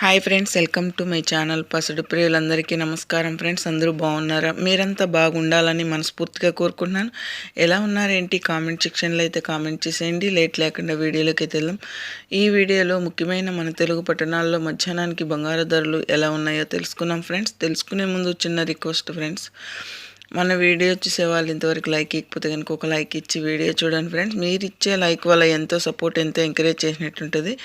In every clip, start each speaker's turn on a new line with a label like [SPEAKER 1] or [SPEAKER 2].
[SPEAKER 1] Hi friends welcome to my channel పసుడు ప్రియులందరికీ నమస్కారం friends అందరూ బాగున్నారా? మీరంతా బాగుండాలని మనస్ఫూర్తిగా కోరుకుంటున్నాను. ఎలా ఉన్నారేంటి? కామెంట్ సెక్షన్లో అయితే కామెంట్ చేసేయండి. లేట్ లేకుండా వీడియోలోకి అయితే వెళ్దాం. ఈ వీడియోలో ముఖ్యమైన మన తెలుగు పట్టణాల్లో మధ్యాహ్నానికి బంగారు ధరలు ఎలా ఉన్నాయో తెలుసుకున్నాం ఫ్రెండ్స్ తెలుసుకునే ముందు చిన్న రిక్వెస్ట్ ఫ్రెండ్స్ మన వీడియో చూసే ఇంతవరకు లైక్ ఇకపోతే కనుక ఒక లైక్ ఇచ్చి వీడియో చూడండి ఫ్రెండ్స్ మీరు ఇచ్చే లైక్ వల్ల ఎంతో సపోర్ట్ ఎంతో ఎంకరేజ్ చేసినట్టుంటుంది.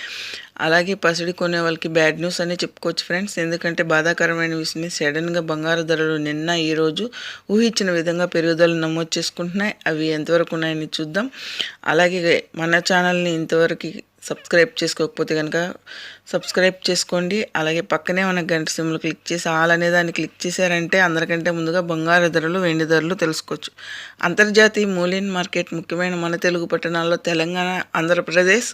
[SPEAKER 1] అలాగే పసిడి కొనే వాళ్ళకి బ్యాడ్ న్యూస్ అనే చెప్పుకోవచ్చు ఫ్రెండ్స్ ఎందుకంటే బాధాకరమైన విషయం సడన్గా బంగారు ధరలు నిన్న ఈరోజు ఊహించిన విధంగా పెరుగుదలు నమోదు చేసుకుంటున్నాయి. అవి ఎంతవరకు ఉన్నాయని చూద్దాం. అలాగే మన ఛానల్ని ఇంతవరకు సబ్స్క్రైబ్ చేసుకోకపోతే కనుక సబ్స్క్రైబ్ చేసుకోండి. అలాగే పక్కనే ఉన్న గంట సిమ్లు క్లిక్ చేసి ఆల్ అనే దాన్ని క్లిక్ చేశారంటే అందరికంటే ముందుగా బంగారు ధరలు వెండి ధరలు తెలుసుకోవచ్చు. అంతర్జాతీయ మూలియన్ మార్కెట్ ముఖ్యమైన మన తెలుగు పట్టణాల్లో తెలంగాణ ఆంధ్రప్రదేశ్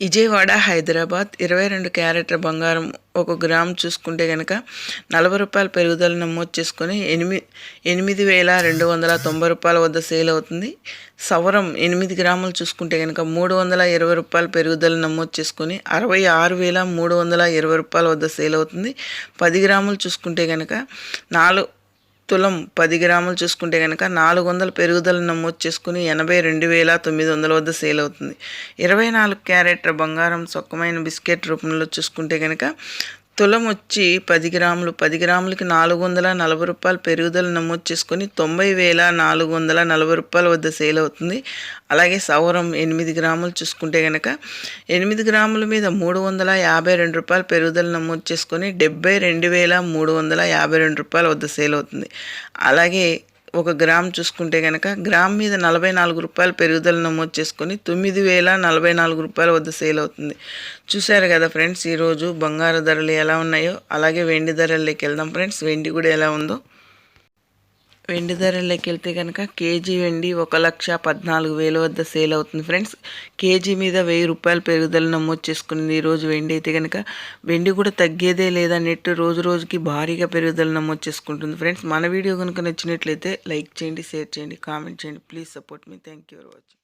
[SPEAKER 1] విజయవాడ హైదరాబాద్ ఇరవై రెండు క్యారెట్ల బంగారం ఒక గ్రామ్ చూసుకుంటే కనుక నలభై రూపాయల పెరుగుదల నమోదు చేసుకొని ఎనిమిది ఎనిమిది వేల రెండు వందల తొంభై రూపాయల వద్ద సేల్ అవుతుంది. సవరం ఎనిమిది గ్రాములు చూసుకుంటే కనుక మూడు వందల ఇరవై రూపాయల పెరుగుదల నమోదు చేసుకొని అరవై ఆరు వేల మూడు వందల ఇరవై రూపాయల వద్ద సేల్ అవుతుంది. పది గ్రాములు చూసుకుంటే కనుక నాలుగు తులం పది గ్రాములు చూసుకుంటే కనుక నాలుగు వందల పెరుగుదల నమోదు చేసుకుని ఎనభై రెండు వేల తొమ్మిది వందల వద్ద సేల్ అవుతుంది. ఇరవై నాలుగు క్యారెట్ల బంగారం సొక్కమైన బిస్కెట్ రూపంలో చూసుకుంటే కనుక తులం వచ్చి పది గ్రాములు పది గ్రాములకి నాలుగు వందల నలభై రూపాయలు పెరుగుదల నమోదు చేసుకొని తొంభై వేల నాలుగు వందల నలభై రూపాయల వద్ద సేల్ అవుతుంది. అలాగే సౌరం ఎనిమిది గ్రాములు చూసుకుంటే కనుక ఎనిమిది గ్రాముల మీద మూడు వందల యాభై రెండు రూపాయలు పెరుగుదల నమోదు చేసుకొని డెబ్బై రెండు వేల మూడు వందల యాభై రెండు రూపాయల వద్ద సేల్ అవుతుంది. అలాగే ఒక గ్రామ్ చూసుకుంటే కనుక గ్రామ్ మీద నలభై నాలుగు రూపాయలు పెరుగుదల నమోదు చేసుకొని తొమ్మిది వేల నలభై నాలుగు రూపాయల వద్ద సేల్ అవుతుంది. చూశారు కదా ఫ్రెండ్స్ ఈరోజు బంగారు ధరలు ఎలా ఉన్నాయో అలాగే వెండి ధరల్లోకి వెళ్దాం ఫ్రెండ్స్. వెండి కూడా ఎలా ఉందో వెండి ధరలోకి వెళ్తే కనుక కేజీ వెండి ఒక లక్ష పద్నాలుగు వేల వద్ద సేల్ అవుతుంది ఫ్రెండ్స్. కేజీ మీద వెయ్యి రూపాయలు పెరుగుదల నమోదు చేసుకునింది ఈరోజు వెండి అయితే కనుక వెండి కూడా తగ్గేదే లేదన్నట్టు రోజు రోజుకి భారీగా పెరుగుదల నమోదు చేసుకుంటుంది ఫ్రెండ్స్. మన వీడియో కనుక నచ్చినట్లయితే లైక్ చేయండి షేర్ చేయండి కామెంట్ చేయండి. Please support me. Thank you for watching.